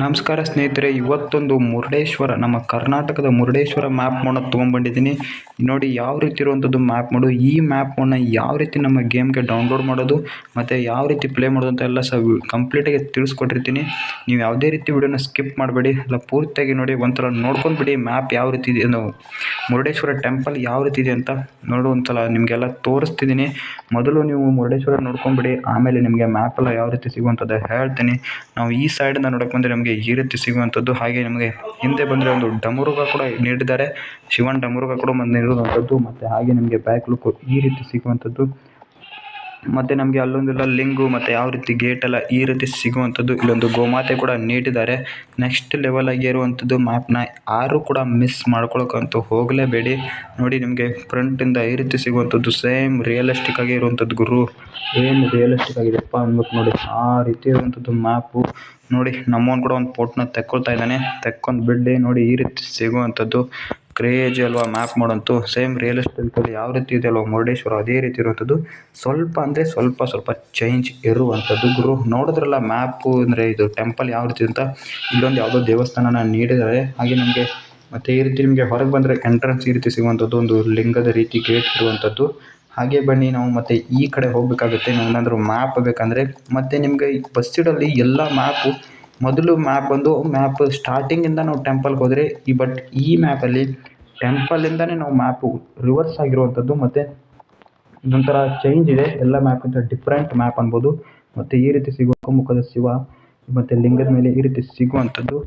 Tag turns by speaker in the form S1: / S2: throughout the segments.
S1: ನಮಸ್ಕಾರ ಸ್ನೇಹಿತರೆ, ಇವತ್ತೊಂದು ಮುರುಡೇಶ್ವರ, ನಮ್ಮ ಕರ್ನಾಟಕದ ಮುರುಡೇಶ್ವರ ಮ್ಯಾಪ್ ಮೋಡ್ ತೊಗೊಂಡ್ಬಂದಿದ್ದೀನಿ. ನೋಡಿ, ಯಾವ ರೀತಿ ಇರುವಂಥದ್ದು ಮ್ಯಾಪ್ ಮೋಡು, ಈ ಮ್ಯಾಪ್ ಮೋಡನ್ನ ಯಾವ ರೀತಿ ನಮ್ಮ ಗೇಮ್ಗೆ ಡೌನ್ಲೋಡ್ ಮಾಡೋದು, ಮತ್ತು ಯಾವ ರೀತಿ ಪ್ಲೇ ಮಾಡೋದು ಅಂತ ಎಲ್ಲ ಸಹ ಕಂಪ್ಲೀಟಾಗಿ ತಿಳಿಸ್ಕೊಟ್ಟಿರ್ತೀನಿ. ನೀವು ಯಾವುದೇ ರೀತಿ ವಿಡಿಯೋನ ಸ್ಕಿಪ್ ಮಾಡಬೇಡಿ, ಎಲ್ಲ ಪೂರ್ತಿಯಾಗಿ ನೋಡಿ ಒಂಥರ ನೋಡ್ಕೊಂಡು ಬಿಡಿ ಮ್ಯಾಪ್ ಯಾವ ರೀತಿ ಇದೆ ನಾವು ಮುರುಡೇಶ್ವರ ಟೆಂಪಲ್ ಯಾವ ರೀತಿ ಇದೆ ಅಂತ ನೋಡು, ಒಂದ್ಸಲ ನಿಮಗೆಲ್ಲ ತೋರಿಸ್ತಿದ್ದೀನಿ. ಮೊದಲು ನೀವು ಮುರುಡೇಶ್ವರ ನೋಡ್ಕೊಂಬಿಡಿ ಆಮೇಲೆ ನಿಮಗೆ ಮ್ಯಾಪೆಲ್ಲ ಯಾವ ರೀತಿ ಸಿಗುವಂಥದ್ದು ಹೇಳ್ತೀನಿ. ನಾವು ಈ ಸೈಡಿಂದ ನೋಡೋಕೆ ಬಂದರೆ ನಮಗೆ ಈ ರೀತಿ ಸಿಗುವಂಥದ್ದು. ಹಾಗೆ ನಮಗೆ ಹಿಂದೆ ಬಂದರೆ ಒಂದು ಡಮರುಗ ಕೂಡ ನೀಡಿದ್ದಾರೆ. ಶಿವನ ಡಮರುಗ ಕೂಡ ಮತ್ತೆ ಹಾಗೆ ನಿಮಗೆ ಬ್ಯಾಕ್ ಲುಕ್ ಈ ರೀತಿ ಸಿಗುವಂಥದ್ದು. ಮತ್ತು ನಮಗೆ ಅಲ್ಲೊಂದೆಲ್ಲ ಲಿಂಗು ಮತ್ತೆ ಯಾವ ರೀತಿ ಗೇಟ್ ಎಲ್ಲ ಈ ರೀತಿ ಸಿಗುವಂಥದ್ದು, ಇಲ್ಲೊಂದು ಗೋಮಾತೆ ಕೂಡ ನೀಡಿದ್ದಾರೆ. ನೆಕ್ಸ್ಟ್ ಲೆವೆಲ್ ಆಗಿ ಇರುವಂಥದ್ದು ನ ಯಾರು ಕೂಡ ಮಿಸ್ ಮಾಡ್ಕೊಳಕ್ಕಂತೂ ಹೋಗಲೇಬೇಡಿ. ನೋಡಿ ನಿಮಗೆ ಫ್ರಂಟಿಂದ ಈ ರೀತಿ ಸಿಗುವಂಥದ್ದು ಸೇಮ್ ರಿಯಲಿಸ್ಟಿಕ್ ಆಗಿ ಇರುವಂಥದ್ದು ಗುರು. ಏನು ರಿಯಲಿಸ್ಟಿಕ್ ಆಗಿದೆಪ್ಪ ಅನ್ಬೇಕು ನೋಡಿ, ಆ ರೀತಿ ಇರುವಂಥದ್ದು ಮ್ಯಾಪು ನೋಡಿ ನಮ್ಮವನು ಕೂಡ ಒಂದು ಫೋಟೋನ ತೆಕ್ಕೊಳ್ತಾ ಇದ್ದಾನೆ. ತೆಕ್ಕೊಂಡು ಬಿಡಲಿ, ನೋಡಿ ಈ ರೀತಿ ಸಿಗುವಂಥದ್ದು. ಕ್ರೇಜಿ ಅಲ್ವಾ? ಮ್ಯಾಪ್ ಮಾಡೋಂಥ ಸೇಮ್ ರಿಯಲ್ ಎಸ್ಟೇಟಲ್ಲಿ ಯಾವ ರೀತಿ ಇದೆ ಅಲ್ವಾ? ಮುರುಡೇಶ್ವರ ಅದೇ ರೀತಿ ಇರುವಂಥದ್ದು. ಸ್ವಲ್ಪ ಅಂದರೆ ಸ್ವಲ್ಪ ಸ್ವಲ್ಪ ಚೇಂಜ್ ಇರುವಂಥದ್ದು ಗುರು. ನೋಡಿದ್ರಲ್ಲ ಮ್ಯಾಪು ಅಂದರೆ ಇದು ಟೆಂಪಲ್ ಯಾವ ರೀತಿ ಅಂತ? ಇಲ್ಲೊಂದು ಯಾವುದೋ ದೇವಸ್ಥಾನನ ನೀಡಿದ್ದಾರೆ. ಹಾಗೆ ನಮಗೆ ಮತ್ತು ಈ ರೀತಿ ನಿಮಗೆ ಹೊರಗೆ ಬಂದರೆ ಎಂಟ್ರೆನ್ಸ್ ಈ ರೀತಿ ಸಿಗುವಂಥದ್ದು, ಒಂದು ಲಿಂಗದ ರೀತಿ ಗೇಟ್ ಇರುವಂಥದ್ದು. ಹಾಗೆ ಬನ್ನಿ ನಾವು ಮತ್ತೆ ಈ ಕಡೆ ಹೋಗಬೇಕಾಗುತ್ತೆ. ಏನಾದರೂ ಮ್ಯಾಪ್ ಬೇಕಂದರೆ ಮತ್ತು ನಿಮಗೆ ಬಸ್ಸಿಡಲ್ಲಿ ಎಲ್ಲ ಮ್ಯಾಪು ಮೊದಲು ಮ್ಯಾಪ್ ಬಂದು ಮ್ಯಾಪ್ ಸ್ಟಾರ್ಟಿಂಗಿಂದ ನಾವು ಟೆಂಪಲ್ಗೆ ಹೋದರೆ, ಈ ಬಟ್ ಈ ಮ್ಯಾಪಲ್ಲಿ ಟೆಂಪಲಿಂದನೇ ನಾವು ಮ್ಯಾಪು ರಿವರ್ಸ್ ಆಗಿರುವಂಥದ್ದು ಮತ್ತು ಇದೊಂಥರ ಚೇಂಜ್ ಇದೆ. ಎಲ್ಲ ಮ್ಯಾಪಿಂದ ಡಿಫ್ರೆಂಟ್ ಮ್ಯಾಪ್ ಅನ್ಬೋದು. ಮತ್ತು ಈ ರೀತಿ ಸಿಗುವ ಮುಖದ ಶಿವ, ಮತ್ತು ಲಿಂಗದ ಮೇಲೆ ಈ ರೀತಿ ಸಿಗುವಂಥದ್ದು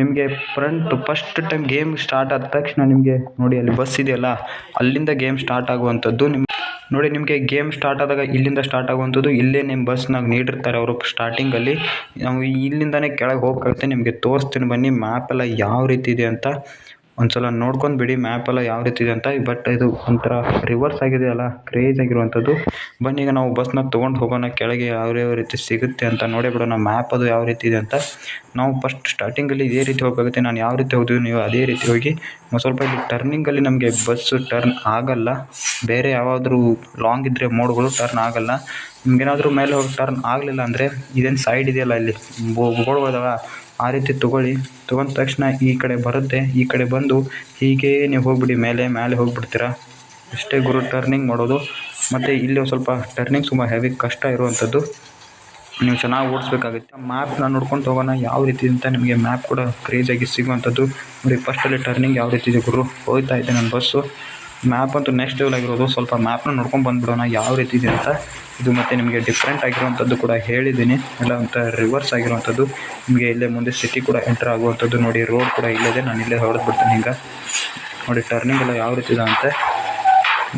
S1: ನಿಮಗೆ front first time game start ಆದ ತಕ್ಷಣ ನಿಮಗೆ ನೋಡಿ, ಅಲ್ಲಿ ಬಸ್ ಇದೆಯಲ್ಲ, ಅಲ್ಲಿಂದ ಗೇಮ್ ಸ್ಟಾರ್ಟ್ ಆಗುವಂಥದ್ದು ನಿಮ್ಮ ನೋಡಿ, ನಿಮಗೆ ಗೇಮ್ ಸ್ಟಾರ್ಟ್ ಆದಾಗ ಇಲ್ಲಿಂದ ಸ್ಟಾರ್ಟ್ ಆಗುವಂಥದ್ದು ಇಲ್ಲೇ ನಿಮ್ಮ ಬಸ್ನಾಗ ನೀಡಿರ್ತಾರೆ ಅವರು ಸ್ಟಾರ್ಟಿಂಗಲ್ಲಿ ನಾವು ಇಲ್ಲಿಂದನೇ ಕೆಳಗೆ ಹೋಗ್ಬೇಕಾಗುತ್ತೆ, ನಿಮಗೆ ತೋರಿಸ್ತೀನಿ ಬನ್ನಿ ಮ್ಯಾಪ್ ಎಲ್ಲ ಯಾವ ರೀತಿ ಇದೆ ಅಂತ. ಒಂದು ಸಲ ನೋಡ್ಕೊಂಡು ಬಿಡಿ ಮ್ಯಾಪ್ ಎಲ್ಲ ಯಾವ ರೀತಿ ಇದೆ ಅಂತ. ಬಟ್ ಇದು ಒಂಥರ ರಿವರ್ಸ್ ಆಗಿದೆ ಅಲ್ಲ ಕ್ರೇಜ್ ಆಗಿರುವಂಥದ್ದು. ಬನ್ನಿ, ಈಗ ನಾವು ಬಸ್ನ ತೊಗೊಂಡು ಹೋಗೋಣ, ಕೆಳಗೆ ಯಾವ ಯಾವ ರೀತಿ ಸಿಗುತ್ತೆ ಅಂತ ನೋಡೇ ಬಿಡೋಣ ಮ್ಯಾಪ್ ಅದು ಯಾವ ರೀತಿ ಇದೆ ಅಂತ. ನಾವು ಫಸ್ಟ್ ಸ್ಟಾರ್ಟಿಂಗಲ್ಲಿ ಇದೇ ರೀತಿ ಹೋಗಬೇಕಾಗುತ್ತೆ. ನಾನು ಯಾವ ರೀತಿ ಹೋಗ್ತೀವಿ ನೀವು ಅದೇ ರೀತಿ ಹೋಗಿ. ಒಂದು ಸ್ವಲ್ಪ ಇಲ್ಲಿ ಟರ್ನಿಂಗಲ್ಲಿ ನಮಗೆ ಬಸ್ಸು ಟರ್ನ್ ಆಗಲ್ಲ. ಬೇರೆ ಯಾವಾದರೂ ಲಾಂಗ್ ಇದ್ದರೆ ಮೋಡ್ಗಳು ಟರ್ನ್ ಆಗಲ್ಲ. ನಿಮ್ಗೇನಾದರೂ ಮೇಲೆ ಹೋಗಿ ಟರ್ನ್ ಆಗಲಿಲ್ಲ ಅಂದರೆ, ಇದೇನು ಸೈಡ್ ಇದೆಯಲ್ಲ ಇಲ್ಲಿ? ಬೋರ್ಡ್ಗಳಿದಾವ ಆ ರೀತಿ ತೊಗೊಳ್ಳಿ. ತೊಗೊಂಡ ತಕ್ಷಣ ಈ ಕಡೆ ಬರುತ್ತೆ, ಈ ಕಡೆ ಬಂದು ಹೀಗೇ ನೀವು ಹೋಗ್ಬಿಡಿ, ಮೇಲೆ ಮೇಲೆ ಹೋಗ್ಬಿಡ್ತೀರಾ? ಇಷ್ಟೇ ಗುರು ಟರ್ನಿಂಗ್ ಮಾಡೋದು. ಮತ್ತು ಇಲ್ಲಿ ಸ್ವಲ್ಪ ಟರ್ನಿಂಗ್ ತುಂಬ ಹೆವಿ ಕಷ್ಟ ಇರುವಂಥದ್ದು ನೀವು ಚೆನ್ನಾಗಿ ಓಡಿಸ್ಬೇಕಾಗುತ್ತೆ. ಮ್ಯಾಪ್ನ ನೋಡ್ಕೊಂಡು ಹೋಗೋಣ, ಯಾವ ರೀತಿ ಅಂತ ನಿಮಗೆ ಮ್ಯಾಪ್ ಕೂಡ ಕ್ರೇಜಾಗಿ ಸಿಗುವಂಥದ್ದು ನೋಡಿ ಫಸ್ಟಲ್ಲಿ ಟರ್ನಿಂಗ್ ಯಾವ ರೀತಿ ಇದೆ ಗುರು? ಹೋಗ್ತಾ ಇದೆ ನನ್ನ ಬಸ್ಸು ಮ್ಯಾಪ್ ಅಂತೂ ನೆಕ್ಸ್ಟ್ ಲೆವೆಲ್ ಆಗಿರೋದು. ಸ್ವಲ್ಪ ಮ್ಯಾಪ್ನ ನೋಡ್ಕೊಂಡು ಬಂದ್ಬಿಡೋಣ. ಯಾವ ರೀತಿ ಇದೆ ಅಂತ. ಇದು ಮತ್ತು ನಿಮಗೆ ಡಿಫ್ರೆಂಟ್ ಆಗಿರುವಂಥದ್ದು ಕೂಡ ಹೇಳಿದ್ದೀನಿ. ಎಲ್ಲ ಅಂತ ರಿವರ್ಸ್ ಆಗಿರುವಂಥದ್ದು. ನಿಮಗೆ ಇಲ್ಲೇ ಮುಂದೆ ಸಿಟಿ ಕೂಡ ಎಂಟರ್ ಆಗುವಂಥದ್ದು ನೋಡಿ. ರೋಡ್ ಕೂಡ ಇಲ್ಲದೆ ನಾನು ಇಲ್ಲೇ ಹೊಡೆದು ಬಿಡ್ತೀನಿ ಹಿಂಗೆ ನೋಡಿ ಟರ್ನಿಂಗ್ ಎಲ್ಲ ಯಾವ ರೀತಿ ಇದೆ ಅಂತೆ.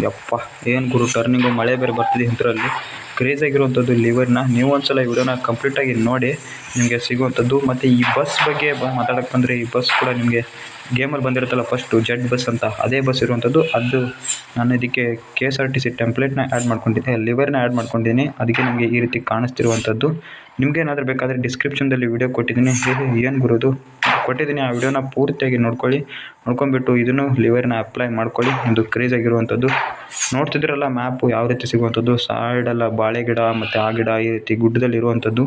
S1: ಯಪ್ಪ, ಏನು ಗುರು ಟರ್ನಿಂಗು ಮಳೆ ಬೇರೆ ಬರ್ತಿದೆ ಇಂಥರಲ್ಲಿ ಕ್ರೇಜ್ ಆಗಿರುವಂಥದ್ದು ಲಿವರ್ನ ನೀವು ಒಂದ್ಸಲ ಈ ವಿಡಿಯೋನ ಕಂಪ್ಲೀಟಾಗಿ ನೋಡಿ, ನಿಮಗೆ ಸಿಗುವಂಥದ್ದು. ಮತ್ತು ಈ ಬಸ್ ಬಗ್ಗೆ ಮಾತಾಡೋಕ್ಕೆ ಬಂದರೆ ಈ ಬಸ್ ಕೂಡ ನಿಮಗೆ ಗೇಮಲ್ಲಿ ಬಂದಿರುತ್ತಲ್ಲ ಫಸ್ಟು ಜೆಡ್ ಬಸ್ ಅಂತ, ಅದೇ ಬಸ್ ಇರುವಂಥದ್ದು. ಅದು ನಾನು ಇದಕ್ಕೆ K S R T C ಟೆಂಪ್ಲೇಟ್ನ add ಮಾಡ್ಕೊಂಡಿದ್ದೆ ಲಿವರ್ನ ಆ್ಯಡ್ ಮಾಡ್ಕೊಂಡಿದ್ದೀನಿ. ಅದಕ್ಕೆ ನಿಮಗೆ ಈ ರೀತಿ ಕಾಣಿಸ್ತಿರುವಂಥದ್ದು. ನಿಮ್ಗೆ ಏನಾದರೂ ಬೇಕಾದರೆ ಡಿಸ್ಕ್ರಿಪ್ಷನ್ದಲ್ಲಿ ವೀಡಿಯೋ ಕೊಟ್ಟಿದ್ದೀನಿ. ಏನು ಗುರುದು? ಕೊಟ್ಟಿದ್ದೀನಿ. ಆ ವಿಡಿಯೋನ ಪೂರ್ತಿಯಾಗಿ ನೋಡ್ಕೊಳ್ಳಿ. ನೋಡ್ಕೊಂಬಿಟ್ಟು ಇದನ್ನು ಲಿವರ್ನ ಅಪ್ಲೈ ಮಾಡ್ಕೊಳ್ಳಿ. ಒಂದು ಕ್ರೇಜ್ ಆಗಿರುವಂಥದ್ದು. ನೋಡ್ತಿದ್ದೀರಲ್ಲ, ಮ್ಯಾಪು ಯಾವ ರೀತಿ ಸಿಗುವಂಥದ್ದು? ಸೈಡೆಲ್ಲ ಬಾಳೆ ಗಿಡ ಮತ್ತು ಆ ಗಿಡ ಈ ರೀತಿ ಗುಡ್ಡದಲ್ಲಿ ಇರುವಂಥದ್ದು.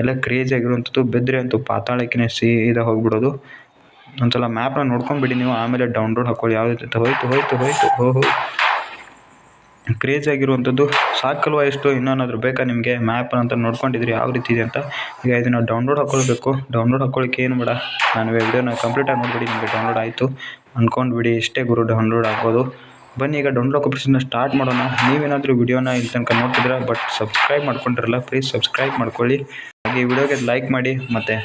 S1: ಎಲ್ಲ ಕ್ರೇಜ್ ಆಗಿರುವಂಥದ್ದು. ಬೆದ್ರೆ ಅಂತೂ ಪಾತಾಳಕ್ಕೆ ಸೀದಾ ಹೋಗ್ಬಿಡೋದು. ಒಂದ್ಸಲ ಮ್ಯಾಪ್ನ ನೋಡ್ಕೊಂಬಿಡಿ ನೀವು. ಆಮೇಲೆ ಡೌನ್ಲೋಡ್ ಹಾಕ್ಕೊಳ್ಳಿ ಯಾವ ರೀತಿ ಹೋಯ್ತು ಹೋಯ್ತು ಹೋಯ್ತು ಓಹೋ ಕ್ರೇಜ್ ಆಗಿರುವಂಥದ್ದು. ಸಾಕಲ್ವ ಎಷ್ಟು ಇನ್ನೇನಾದರೂ ಬೇಕಾ ನಿಮಗೆ? ಮ್ಯಾಪ್ ಅಂತ ನೋಡ್ಕೊಂಡಿದ್ರಿ ಯಾವ ರೀತಿ ಇದೆ ಅಂತ. ಈಗ ಇದನ್ನು ಡೌನ್ಲೋಡ್ ಹಾಕ್ಕೊಳ್ಬೇಕು ಡೌನ್ಲೋಡ್ ಹಾಕ್ಕೊಳ್ಳಿಕ್ಕೆ ಏನು ಬೇಡ. ನಾನು ವಿಡಿಯೋನ ಕಂಪ್ಲೀಟಾಗಿ ನೋಡಿಬಿಡಿ, ನಿಮಗೆ ಡೌನ್ಲೋಡ್ ಆಯಿತು. ಅಂದ್ಕೊಂಡ್ಬಿಡಿ ಇಷ್ಟೇ ಗುರು ಡೌನ್ಲೋಡ್ ಆಗ್ಬೋದು. ಬನ್ನಿ, ಈಗ ಡೌನ್ಲೋಡ್ ಆಪರೇಷನ್ನ ಸ್ಟಾರ್ಟ್ ಮಾಡೋಣ. ನೀವೇನಾದರೂ ವಿಡಿಯೋನ ಇಲ್ಲಿ ತನಕ ನೋಡ್ತಿದ್ದೀರಾ ಬಟ್ ಸಬ್ಸ್ಕ್ರೈಬ್ ಮಾಡ್ಕೊಂಡಿರಲ್ಲ ಪ್ಲೀಸ್ ಸಬ್ಸ್ಕ್ರೈಬ್ ಮಾಡ್ಕೊಳ್ಳಿ. ಹಾಗೆ ಈ ವಿಡಿಯೋಗೆ ಲೈಕ್ ಮಾಡಿ, ಮತ್ತು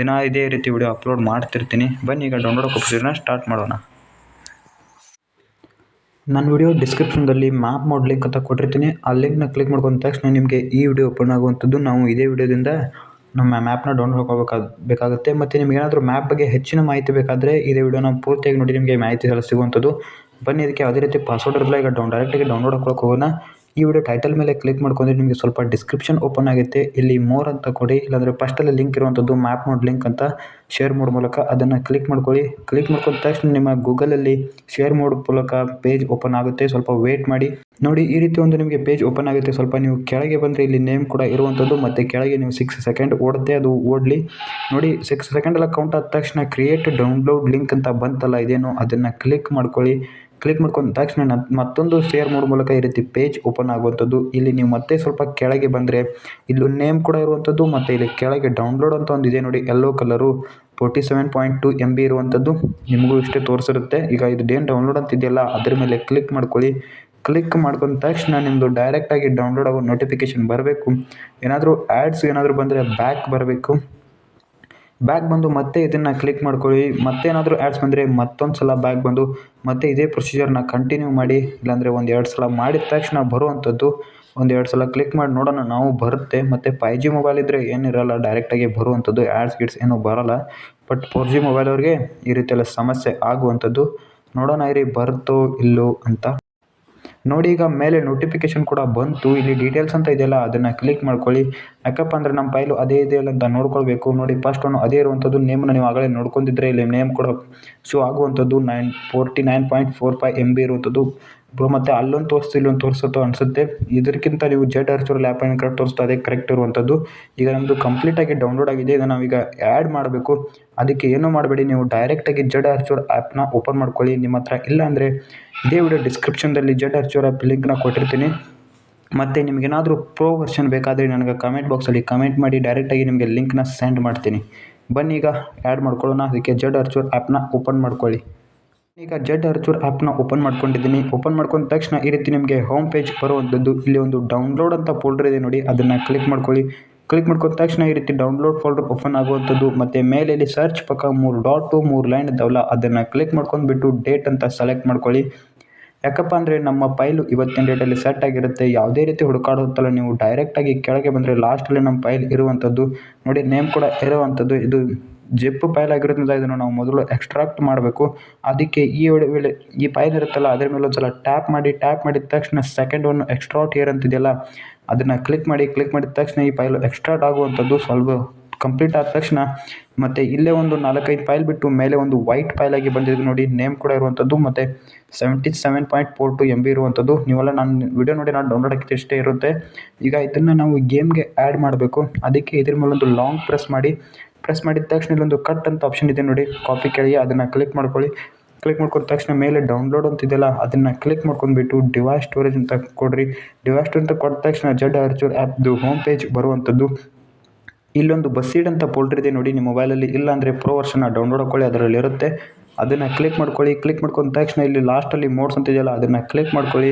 S1: ದಿನ ಇದೇ ರೀತಿ ವಿಡಿಯೋ ಅಪ್ಲೋಡ್ ಮಾಡ್ತಿರ್ತೀನಿ. ಬನ್ನಿ, ಈಗ ಡೌನ್ಲೋಡ್ ಆಪರೇಷನ್ನ ಸ್ಟಾರ್ಟ್ ಮಾಡೋಣ. ನನ್ನ ವಿಡಿಯೋ ಡಿಸ್ಕ್ರಿಪ್ಷನ್ದಲ್ಲಿ ಮ್ಯಾಪ್ ಮೋಡ್ ಲಿಂಕ್ ಅಂತ ಕೊಟ್ಟಿರ್ತೀನಿ. ಆ ಲಿಂಕ್ನ ಕ್ಲಿಕ್ ಮಾಡ್ಕೊಂಡ ತಕ್ಷಣ ನಿಮಗೆ ಈ ವಿಡಿಯೋ ಓಪನ್ ಆಗುವಂಥದ್ದು ನಾವು ಇದೇ ವಿಡಿಯೋದಿಂದ ನಮ್ಮ ಮ್ಯಾಪ್ನ ಡೌನ್ಲೋಡ್ ಹಾಕೋಬೇಕಾಗ ಬೇಕಾಗುತ್ತೆ. ಮತ್ತು ನಿಮ್ಗೆ ಏನಾದರೂ ಮ್ಯಾಪ್ ಬಗ್ಗೆ ಹೆಚ್ಚಿನ ಮಾಹಿತಿ ಬೇಕಾದರೆ ಇದೇ ವಿಡಿಯೋನ ಪೂರ್ತಿಯಾಗಿ ನೋಡಿ, ನಿಮಗೆ ಮಾಹಿತಿ ಎಲ್ಲ ಸಿಗುವಂಥದ್ದು. ಬನ್ನಿ, ಇದಕ್ಕೆ ಯಾವುದೇ ರೀತಿ ಪಾಸ್ವರ್ಡ್ ಇರಲ್ಲ ಈಗ ಡೌನ್ ಡೈರೆಕ್ಟಾಗಿ ಡೌನ್ಲೋಡ್ ಹಾಕೊಳಕ್ಕೆ ಹೋಗೋಣ. ಈ ವಿಡಿಯೋ ಟೈಟಲ್ ಮೇಲೆ ಕ್ಲಿಕ್ ಮಾಡ್ಕೊಂಡ್ರೆ ನಿಮಗೆ ಸ್ವಲ್ಪ ಡಿಸ್ಕ್ರಿಪ್ಷನ್ ಓಪನ್ ಆಗುತ್ತೆ ಇಲ್ಲಿ ಮೋರ್ ಅಂತ ಕೊಡಿ. ಇಲ್ಲಾಂದರೆ ಫಸ್ಟಲ್ಲಿ ಲಿಂಕ್ ಇರುವಂಥದ್ದು ಮ್ಯಾಪ್ ನೋಡ್ ಲಿಂಕ್ ಅಂತ ಶೇರ್ ಮೋಡ್ ಮೂಲಕ ಅದನ್ನು ಕ್ಲಿಕ್ ಮಾಡ್ಕೊಳ್ಳಿ. ಕ್ಲಿಕ್ ಮಾಡ್ಕೊಂಡ ತಕ್ಷಣ ನಿಮ್ಮ ಗೂಗಲಲ್ಲಿ ಶೇರ್ ಮೋಡ್ ಮೂಲಕ ಪೇಜ್ ಓಪನ್ ಆಗುತ್ತೆ. ಸ್ವಲ್ಪ ವೇಟ್ ಮಾಡಿ. ನೋಡಿ, ಈ ರೀತಿ ಒಂದು ನಿಮಗೆ ಪೇಜ್ ಓಪನ್ ಆಗುತ್ತೆ. ಸ್ವಲ್ಪ ನೀವು ಕೆಳಗೆ ಬಂದರೆ ಇಲ್ಲಿ ನೇಮ್ ಕೂಡ ಇರುವಂಥದ್ದು ಮತ್ತು ಕೆಳಗೆ ನೀವು ಸಿಕ್ಸ್ ಸೆಕೆಂಡ್ ಓಡುತ್ತೆ, ಅದು ಓಡಲಿ. ನೋಡಿ ಸಿಕ್ಸ್ ಸೆಕೆಂಡ್ ಎಲ್ಲ ಕೌಂಟ್ ಆದ ತಕ್ಷಣ ಕ್ರಿಯೇಟ್ ಡೌನ್ಲೋಡ್ ಲಿಂಕ್ ಅಂತ ಬಂತಲ್ಲ, ಇದೇನು ಅದನ್ನು ಕ್ಲಿಕ್ ಮಾಡ್ಕೊಳ್ಳಿ. ಕ್ಲಿಕ್ ಮಾಡ್ಕೊಂಡ ತಕ್ಷಣ ಮತ್ತೊಂದು ಶೇರ್ ಮೋಡ್ ಮೂಲಕ ಈ ರೀತಿ ಪೇಜ್ ಓಪನ್ ಆಗುವಂಥದ್ದು. ಇಲ್ಲಿ ನೀವು ಮತ್ತೆ ಸ್ವಲ್ಪ ಕೆಳಗೆ ಬಂದರೆ ಇಲ್ಲಿ ನೇಮ್ ಕೂಡ ಇರುವಂಥದ್ದು, ಮತ್ತು ಇಲ್ಲಿ ಕೆಳಗೆ ಡೌನ್ಲೋಡ್ ಅಂತ ಒಂದು ಇದೆ ನೋಡಿ yellow colour forty seven point two M B ಇರುವಂಥದ್ದು. ನಿಮಗೂ ಇಷ್ಟೇ ತೋರಿಸಿರುತ್ತೆ. ಈಗ ಇದು ಏನು ಡೌನ್ಲೋಡ್ ಅಂತ ಇದೆಯಲ್ಲ, ಅದ್ರ ಮೇಲೆ ಕ್ಲಿಕ್ ಮಾಡ್ಕೊಳ್ಳಿ. ಕ್ಲಿಕ್ ಮಾಡ್ಕೊಂಡ ತಕ್ಷಣ ನಿಮ್ಮದು ಡೈರೆಕ್ಟಾಗಿ ಡೌನ್ಲೋಡ್ ಆಗೋ ನೋಟಿಫಿಕೇಶನ್ ಬರಬೇಕು. ಏನಾದರೂ ಆ್ಯಡ್ಸ್ ಏನಾದರೂ ಬಂದರೆ ಬ್ಯಾಕ್ ಬರಬೇಕು. ಬ್ಯಾಕ್ ಬಂದು ಮತ್ತೆ ಇದನ್ನು ಕ್ಲಿಕ್ ಮಾಡ್ಕೊಳ್ಳಿ. ಮತ್ತೇನಾದರೂ ಆ್ಯಡ್ಸ್ ಬಂದರೆ ಮತ್ತೊಂದು ಸಲ ಬ್ಯಾಕ್ ಬಂದು ಮತ್ತೆ ಇದೇ ಪ್ರೊಸೀಜರ್ನ ಕಂಟಿನ್ಯೂ ಮಾಡಿ. ಇಲ್ಲಾಂದರೆ ಒಂದು ಎರಡು ಸಲ ಮಾಡಿದ ತಕ್ಷಣ ಬರುವಂಥದ್ದು. ಒಂದು ಎರಡು ಸಲ ಕ್ಲಿಕ್ ಮಾಡಿ ನೋಡೋಣ. ನಾವು ಬರುತ್ತೆ. ಮತ್ತು ಫೈ ಜಿ ಮೊಬೈಲ್ ಇದ್ದರೆ ಏನಿರಲ್ಲ ಡೈರೆಕ್ಟಾಗಿ ಬರುವಂಥದ್ದು. ಆ್ಯಡ್ಸ್ ಗಿಡ್ಸ್ ಏನೂ ಬರೋಲ್ಲ. ಬಟ್ ಫೋರ್ ಜಿ ಮೊಬೈಲ್ ಅವ್ರಿಗೆ ಈ ರೀತಿಯೆಲ್ಲ ಸಮಸ್ಯೆ ಆಗುವಂಥದ್ದು. ನೋಡೋಣ ಇರಿ, ಬರುತ್ತೋ ಇಲ್ಲೋ ಅಂತ. ನೋಡಿ, ಈಗ ಮೇಲೆ ನೋಟಿಫಿಕೇಶನ್ ಕೂಡ ಬಂತು. ಇಲ್ಲಿ ಡೀಟೇಲ್ಸ್ ಅಂತ ಇದೆಯಲ್ಲ, ಅದನ್ನು ಕ್ಲಿಕ್ ಮಾಡ್ಕೊಳ್ಳಿ. ಯಾಕಪ್ಪ ಅಂದರೆ ನಮ್ಮ ಫೈಲು ಅದೇ ಇದೆಯಲ್ಲ ಅಂತ ನೋಡ್ಕೊಳ್ಬೇಕು. ನೋಡಿ ಫಸ್ಟ್ ಒಂದು ಅದೇ ಇರುವಂಥದ್ದು ನೇಮನ್ನು ನೀವು ಆಗಲೇ ನೋಡ್ಕೊಂಡಿದ್ರೆ ಇಲ್ಲಿ ನೇಮ್ ಕೂಡ ಶೋ ಆಗುವಂಥದ್ದು nine forty nine point four five M B ಇರುವಂಥದ್ದು ಬ್ರೋ, ಮತ್ತೆ ಅಲ್ಲೊಂದು ತೋರಿಸ್ತು ಇಲ್ಲೊಂದು ತೋರಿಸುತ್ತೋ ಅನಿಸುತ್ತೆ. ಇದಕ್ಕಿಂತ ನೀವು ಜೆಡ್ ಅರ್ಚೂರ್ ಲ್ಯಾಪ್ ಏನು ಕರೆಕ್ಟ್ ತೋರಿಸ್ತು ಅದೇ ಕರೆಕ್ಟ್ ಇರುವಂಥದ್ದು. ಈಗ ನಮ್ಮದು ಕಂಪ್ಲೀಟಾಗಿ ಡೌನ್ಲೋಡ್ ಆಗಿದೆ. ಇದನ್ನು ನಾವೀಗ ಆ್ಯಡ್ ಮಾಡಬೇಕು. ಅದಕ್ಕೆ ಏನೂ ಮಾಡಬೇಡಿ. ನೀವು ಡೈರೆಕ್ಟಾಗಿ ಜೆಡ್ ಆಪ್ ಆ್ಯಪ್ನ ಓಪನ್ ಮಾಡ್ಕೊಳ್ಳಿ. ನಿಮ್ಮ ಹತ್ರ ಇಲ್ಲ ಅಂದ್ರೆ ಇದೇ ವಿಡಿಯೋ ಡಿಸ್ಕ್ರಿಪ್ಷನ್ದಲ್ಲಿ ಜೆಡ್ ಆಪ್ ಆ್ಯಪ್ ಲಿಂಕ್ನ ಕೊಟ್ಟಿರ್ತೀನಿ. ಮತ್ತು ನಿಮಗೇನಾದರೂ ಪ್ರೋ ವರ್ಷನ್ ಬೇಕಾದರೆ ನನಗೆ ಕಮೆಂಟ್ ಬಾಕ್ಸಲ್ಲಿ ಕಮೆಂಟ್ ಮಾಡಿ. ಡೈರೆಕ್ಟಾಗಿ ನಿಮಗೆ ಲಿಂಕ್ನ ಸೆಂಡ್ ಮಾಡ್ತೀನಿ. ಬನ್ನಿ ಈಗ ಆ್ಯಡ್ ಮಾಡ್ಕೊಳ್ಳೋಣ. ಅದಕ್ಕೆ ಜೆಡ್ ಆಪ್ ಆ್ಯಪ್ನ ಓಪನ್ ಮಾಡ್ಕೊಳ್ಳಿ. ಈಗ ಜೆಡ್ ಅರ್ಚೂರ್ ಆ್ಯಪ್ನ ಓಪನ್ ಮಾಡ್ಕೊಂಡಿದ್ದೀನಿ. ಓಪನ್ ಮಾಡ್ಕೊಂಡ ತಕ್ಷಣ ಈ ರೀತಿ ನಿಮಗೆ ಹೋಮ್ ಪೇಜ್ ಬರುವಂಥದ್ದು. ಇಲ್ಲಿ ಒಂದು ಡೌನ್ಲೋಡ್ ಅಂತ ಫೋಲ್ಡರ್ ಇದೆ ನೋಡಿ. ಅದನ್ನು ಕ್ಲಿಕ್ ಮಾಡ್ಕೊಳ್ಳಿ. ಕ್ಲಿಕ್ ಮಾಡ್ಕೊಂಡ ತಕ್ಷಣ ಈ ರೀತಿ ಡೌನ್ಲೋಡ್ ಫೋಲ್ಡರ್ ಓಪನ್ ಆಗುವಂಥದ್ದು. ಮತ್ತು ಮೇಲೆ ಇಲ್ಲಿ ಸರ್ಚ್ ಪಕ್ಕ ಮೂರು ಡಾಟು ಮೂರು ಲೈನ್ ಇದ್ದಾವಲ್ಲ, ಅದನ್ನು ಕ್ಲಿಕ್ ಮಾಡ್ಕೊಂಡ್ಬಿಟ್ಟು ಡೇಟ್ ಅಂತ ಸೆಲೆಕ್ಟ್ ಮಾಡ್ಕೊಳ್ಳಿ. ಯಾಕಪ್ಪ ಅಂದರೆ ನಮ್ಮ ಫೈಲು ಇವತ್ತಿನ ಡೇಟಲ್ಲಿ ಸೆಟ್ ಆಗಿರುತ್ತೆ. ಯಾವುದೇ ರೀತಿ ಹುಡುಕಾಡುತ್ತಲ್ಲ ನೀವು ಡೈರೆಕ್ಟಾಗಿ ಕೆಳಗೆ ಬಂದರೆ ಲಾಸ್ಟಲ್ಲಿ ನಮ್ಮ ಫೈಲ್ ಇರುವಂಥದ್ದು. ನೋಡಿ ನೇಮ್ ಕೂಡ ಇರುವಂಥದ್ದು. ಇದು ಜಿಪ್ ಫೈಲ್ ಆಗಿರೋದ್ರಿಂದ ಇದನ್ನು ನಾವು ಮೊದಲು ಎಕ್ಸ್ಟ್ರಾಕ್ಟ್ ಮಾಡಬೇಕು. ಅದಕ್ಕೆ ಈ ವೇಳೆ- ಈ ಫೈಲ್ ಇರುತ್ತಲ್ಲ, ಅದ್ರ ಮೇಲೆ ಒಂದು ಸಲ ಟ್ಯಾಪ್ ಮಾಡಿ ಟ್ಯಾಪ್ ಮಾಡಿದ ತಕ್ಷಣ ಸೆಕೆಂಡ್ ಒನ್ ಎಕ್ಸ್ಟ್ರಾಟ್ ಇಯರ್ ಅಂತಿದೆಯಲ್ಲ, ಅದನ್ನು ಕ್ಲಿಕ್ ಮಾಡಿ ಕ್ಲಿಕ್ ಮಾಡಿದ ತಕ್ಷಣ ಈ ಫೈಲು ಎಕ್ಸ್ಟ್ರಾಟ್ ಆಗುವಂಥದ್ದು ಸ್ವಲ್ಪ ಕಂಪ್ಲೀಟ್ ಆದ ತಕ್ಷಣ, ಮತ್ತು ಇಲ್ಲೇ ಒಂದು ನಾಲ್ಕೈದು ಫೈಲ್ ಬಿಟ್ಟು ಮೇಲೆ ಒಂದು ವೈಟ್ ಫೈಲ್ ಆಗಿ ಬಂದಿದೆ ನೋಡಿ ನೇಮ್ ಕೂಡ ಇರುವಂಥದ್ದು, ಮತ್ತು seventy seven point four two M B ಇರುವಂಥದ್ದು. ನೀವೆಲ್ಲ ನಾನು ವಿಡಿಯೋ ನೋಡಿ, ನಾನು ಡೌನ್ಲೋಡ್ ಹಾಕಿದ್ದು ಇಷ್ಟೇ ಇರುತ್ತೆ. ಈಗ ಇದನ್ನು ನಾವು ಗೇಮ್ಗೆ ಆ್ಯಡ್ ಮಾಡಬೇಕು. ಅದಕ್ಕೆ ಇದ್ರ ಒಂದು ಲಾಂಗ್ ಪ್ರೆಸ್ ಮಾಡಿ ಪ್ರೆಸ್ ಮಾಡಿದ ತಕ್ಷಣ ಇಲ್ಲೊಂದು ಕಟ್ ಅಂತ ಆಪ್ಷನ್ ಇದೆ ನೋಡಿ. ಕಾಪಿ ಕೆಳಗೆ ಅದನ್ನು ಕ್ಲಿಕ್ ಮಾಡ್ಕೊಳ್ಳಿ. ಕ್ಲಿಕ್ ಮಾಡ್ಕೊಂಡ ತಕ್ಷಣ ಮೇಲೆ ಡೌನ್ಲೋಡ್ ಅಂತಿದೆಯಲ್ಲ ಅದನ್ನು ಕ್ಲಿಕ್ ಮಾಡ್ಕೊಂಡ್ಬಿಟ್ಟು ಡಿವೈಸ್ ಸ್ಟೋರೇಜ್ ಅಂತ ಕೊಡ್ರಿ. ಡಿವೈಸ್ ಸ್ಟೋರೇಜ್ ಅಂತ ಕೊಟ್ಟ ತಕ್ಷಣ ಜಡ್ ಅರ್ಚೂರ್ ಆ್ಯಪ್ದು ಹೋಮ್ ಪೇಜ್ ಬರುವಂಥದ್ದು ಇಲ್ಲೊಂದು ಬಸ್ಸೀಡ್ ಅಂತ ಫೋಲ್ಡರ್ ಇದೆ ನೋಡಿ, ನಿಮ್ಮ ಮೊಬೈಲಲ್ಲಿ ಇಲ್ಲ ಅಂದರೆ ಪ್ರೋ ವರ್ಷನ ಡೌನ್ಲೋಡ್ ಹಾಕೊಳ್ಳಿ, ಅದರಲ್ಲಿ ಇರುತ್ತೆ. ಅದನ್ನು ಕ್ಲಿಕ್ ಮಾಡ್ಕೊಳ್ಳಿ. ಕ್ಲಿಕ್ ಮಾಡ್ಕೊಂಡ ತಕ್ಷಣ ಇಲ್ಲಿ ಲಾಸ್ಟಲ್ಲಿ ಮೋಡ್ಸ್ ಅಂತಿದೆಯಲ್ಲ ಅದನ್ನು ಕ್ಲಿಕ್ ಮಾಡ್ಕೊಳ್ಳಿ.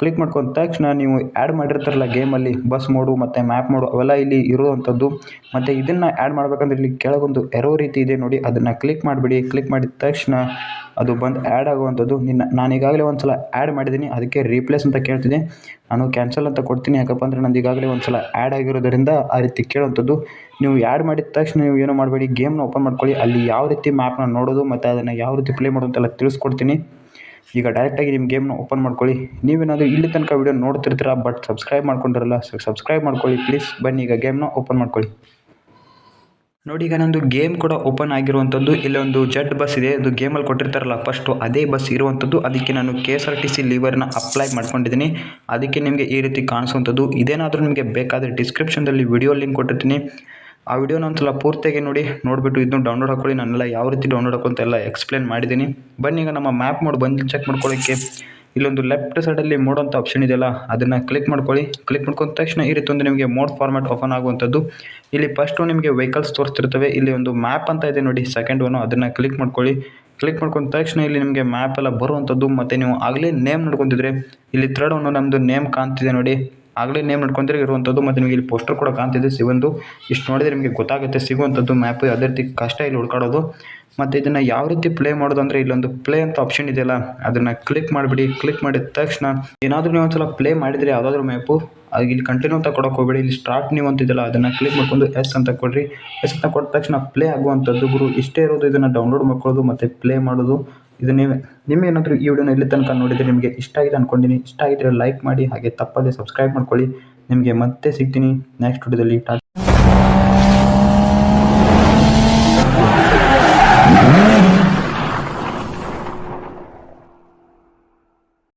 S1: ಕ್ಲಿಕ್ ಮಾಡ್ಕೊಂಡ ತಕ್ಷಣ ನೀವು ಆ್ಯಡ್ ಮಾಡಿರ್ತಾರಲ್ಲ ಗೇಮಲ್ಲಿ ಬಸ್ ಮೋಡು ಮತ್ತು ಮ್ಯಾಪ್ ಮೋಡು ಅವೆಲ್ಲ ಇಲ್ಲಿ ಇರುವಂಥದ್ದು ಮತ್ತು ಇದನ್ನು ಆ್ಯಡ್ ಮಾಡ್ಬೇಕಂದ್ರೆ ಇಲ್ಲಿ ಕೆಳಗೊಂದು ಎರೋ ರೀತಿ ಇದೆ ನೋಡಿ, ಅದನ್ನು ಕ್ಲಿಕ್ ಮಾಡಿಬಿಡಿ. ಕ್ಲಿಕ್ ಮಾಡಿದ ತಕ್ಷಣ ಅದು ಬಂದು ಆ್ಯಡ್ ಆಗುವಂಥದ್ದು ನಿನ್ನ, ನಾನು ಈಗಾಗಲೇ ಒಂದು ಸಲ ಆ್ಯಡ್ ಮಾಡಿದ್ದೀನಿ, ಅದಕ್ಕೆ ರೀಪ್ಲೇಸ್ ಅಂತ ಕೇಳ್ತಿದೆ ನಾನು ಕ್ಯಾನ್ಸಲ್ ಅಂತ ಕೊಡ್ತೀನಿ, ಯಾಕಪ್ಪ ಅಂದರೆ ನಂದು ಈಗಾಗಲೇ ಒಂದು ಸಲ ಆ್ಯಡ್ ಆಗಿರೋದರಿಂದ ಆ ರೀತಿ ಕೇಳುವಂಥದ್ದು ನೀವು ಆ್ಯಡ್ ಮಾಡಿದ ತಕ್ಷಣ ನೀವು ಏನು ಮಾಡಬೇಡಿ ಗೇಮ್ನ ಓಪನ್ ಮಾಡ್ಕೊಳ್ಳಿ. ಅಲ್ಲಿ ಯಾವ ರೀತಿ ಮ್ಯಾಪ್ನ ನೋಡೋದು ಮತ್ತು ಅದನ್ನು ಯಾವ ರೀತಿ ಪ್ಲೇ ಮಾಡೋದು ಅಂತೆಲ್ಲ ತಿಳಿಸ್ಕೊಡ್ತೀನಿ. ಈಗ ಡೈರೆಕ್ಟಾಗಿ ನಿಮ್ಮ ಗೇಮ್ನ ಓಪನ್ ಮಾಡ್ಕೊಳ್ಳಿ. ನೀವೇನಾದರೂ ಇಲ್ಲಿ ತನಕ ವಿಡಿಯೋ ನೋಡ್ತಿರ್ತೀರ ಬಟ್ ಸಬ್ಸ್ಕ್ರೈಬ್ ಮಾಡ್ಕೊಂಡಿರಲ್ಲ ಸಬ್ಸ್ಕ್ರೈಬ್ ಮಾಡ್ಕೊಳ್ಳಿ ಪ್ಲೀಸ್ ಬನ್ನಿ, ಈಗ ಗೇಮ್ನ ಓಪನ್ ಮಾಡ್ಕೊಳ್ಳಿ. ನೋಡಿ, ಈಗ ನಂದು ಗೇಮ್ ಕೂಡ ಓಪನ್ ಆಗಿರುವಂಥದ್ದು ಇಲ್ಲೊಂದು ಜಡ್ ಬಸ್ ಇದೆ. ಅದು ಗೇಮಲ್ಲಿ ಕೊಟ್ಟಿರ್ತಾರಲ್ಲ ಫಸ್ಟು ಅದೇ ಬಸ್ ಇರುವಂಥದ್ದು. ಅದಕ್ಕೆ ನಾನು K S R T C ಲಿವರ್ನ apply ಮಾಡ್ಕೊಂಡಿದ್ದೀನಿ. ಅದಕ್ಕೆ ನಿಮಗೆ ಈ ರೀತಿ ಕಾಣಿಸುವಂಥದ್ದು. ಇದೇನಾದರೂ ನಿಮಗೆ ಬೇಕಾದರೆ ಡಿಸ್ಕ್ರಿಪ್ಷನ್ದಲ್ಲಿ ವಿಡಿಯೋ ಲಿಂಕ್ ಕೊಟ್ಟಿರ್ತೀನಿ. ಆ ವಿಡಿಯೋನ ಒಂದ್ಸಲ ಪೂರ್ತಿಯಾಗಿ ನೋಡಿ, ನೋಡಿಬಿಟ್ಟು ಇದನ್ನು ಡೌನ್ಲೋಡ್ ಹಾಕೊಳ್ಳಿ. ನಾನೆಲ್ಲ ಯಾವ ರೀತಿ ಡೌನ್ಲೋಡ್ ಹಾಕೋ ಎಲ್ಲ ಎಕ್ಸ್ಪ್ಲೇನ್ ಮಾಡಿದ್ದೀನಿ. ಬನ್ನಿ, ಈಗ ನಮ್ಮ ಮ್ಯಾಪ್ ಮೋಡ್ ಬಂದು ಚೆಕ್ ಮಾಡ್ಕೊಳ್ಳೋಕ್ಕೆ ಇಲ್ಲೊಂದು ಲೆಫ್ಟ್ ಸೈಡಲ್ಲಿ ಮೋಡ್ ಅಂತ ಆಪ್ಷನ್ ಇದೆಯಲ್ಲ, ಅದನ್ನು ಕ್ಲಿಕ್ ಮಾಡ್ಕೊಳ್ಳಿ. ಕ್ಲಿಕ್ ಮಾಡ್ಕೊಂಡ ತಕ್ಷಣ ಈ ರೀತಿ ಒಂದು ನಿಮಗೆ ಮೋಡ್ ಫಾರ್ಮ್ಯಾಟ್ ಓಪನ್ ಆಗುವಂಥದ್ದು. ಇಲ್ಲಿ ಫಸ್ಟು ನಿಮಗೆ ವೆಹಿಕಲ್ಸ್ ತೋರಿಸ್ತಿರ್ತವೆ. ಇಲ್ಲಿ ಒಂದು ಮ್ಯಾಪ್ ಅಂತ ಇದೆ ನೋಡಿ ಸೆಕೆಂಡ್ ಒನ್ ಅದನ್ನು ಕ್ಲಿಕ್ ಮಾಡ್ಕೊಳ್ಳಿ. ಕ್ಲಿಕ್ ಮಾಡ್ಕೊಂಡ ತಕ್ಷಣ ಇಲ್ಲಿ ನಿಮಗೆ ಮ್ಯಾಪ್ ಎಲ್ಲ ಬರುವಂಥದ್ದು. ಮತ್ತು ನೀವು ಆಗಲೇ ನೇಮ್ ನೋಡ್ಕೊತಿದ್ರೆ, ಇಲ್ಲಿ ಥರ್ಡ್ ಒನ್ ನಮ್ಮದು ನೇಮ್ ಕಾಣ್ತಿದೆ ನೋಡಿ. ಆಗಲೇ ನೇಮ್ ನೋಡ್ಕೊಂತೀರಿ ಇರುವಂಥದ್ದು ಮತ್ತು ನಿಮಗೆ ಇಲ್ಲಿ ಪೋಸ್ಟರ್ ಕೂಡ ಕಾಣ್ತಿದೆ ಸಿಗೊಂದು ಇಷ್ಟು ನೋಡಿದರೆ ನಿಮಗೆ ಗೊತ್ತಾಗುತ್ತೆ, ಸಿಗುವಂಥದ್ದು ಮ್ಯಾಪ್ ಯಾವುದೇ ರೀತಿ ಕಷ್ಟ ಇಲ್ಲಿ ಹುಡ್ಕಾಡೋದು. ಮತ್ತು ಇದನ್ನು ಯಾವ ರೀತಿ ಪ್ಲೇ ಮಾಡೋದು ಅಂದರೆ, ಇಲ್ಲೊಂದು ಪ್ಲೇ ಅಂತ ಆಪ್ಷನ್ ಇದೆಯಲ್ಲ, ಅದನ್ನು ಕ್ಲಿಕ್ ಮಾಡಿಬಿಡಿ. ಕ್ಲಿಕ್ ಮಾಡಿದ ತಕ್ಷಣ ಏನಾದರೂ ನೀವು ಒಂದ್ಸಲ ಪ್ಲೇ ಮಾಡಿದರೆ ಯಾವುದಾದ್ರೂ ಮ್ಯಾಪು ಅದು ಇಲ್ಲಿ ಕಂಟಿನ್ಯೂ ಅಂತ ಕೊಡೋಕೆ ಹೋಗಬೇಡಿ. ಇಲ್ಲಿ ಸ್ಟಾರ್ಟ್ ನೀವು ಅಂತಿದೆಯಲ್ಲ ಅದನ್ನು ಕ್ಲಿಕ್ ಮಾಡ್ಕೊಂಡು ಎಸ್ ಅಂತ ಕೊಡ್ರಿ. ಎಸ್ ಅಂತ ಕೊಟ್ಟ ತಕ್ಷಣ ಪ್ಲೇ ಆಗುವಂಥದ್ದು ಗುರು, ಇಷ್ಟೇ ಇರೋದು ಇದನ್ನು ಡೌನ್ಲೋಡ್ ಮಾಡ್ಕೊಳ್ಳೋದು ಮತ್ತು ಪ್ಲೇ ಮಾಡೋದು. ಇದು ನೀವೇ ನಿಮಗೇನಾದರೂ ಈ ವಿಡಿಯೋನ ಇಲ್ಲಿ ತನಕ ನೋಡಿದರೆ ನಿಮಗೆ ಇಷ್ಟ ಆಗಿದೆ ಅಂದ್ಕೊಂಡಿನಿ ಇಷ್ಟ ಆಗಿದ್ರೆ ಲೈಕ್ ಮಾಡಿ, ಹಾಗೆ ತಪ್ಪದೆ ಸಬ್ಸ್ಕ್ರೈಬ್ ಮಾಡ್ಕೊಳ್ಳಿ. ನಿಮಗೆ ಮತ್ತೆ ಸಿಗ್ತೀನಿ ನೆಕ್ಸ್ಟ್ ವಿಡಿಯೋದಲ್ಲಿ. ಟಾಟಾ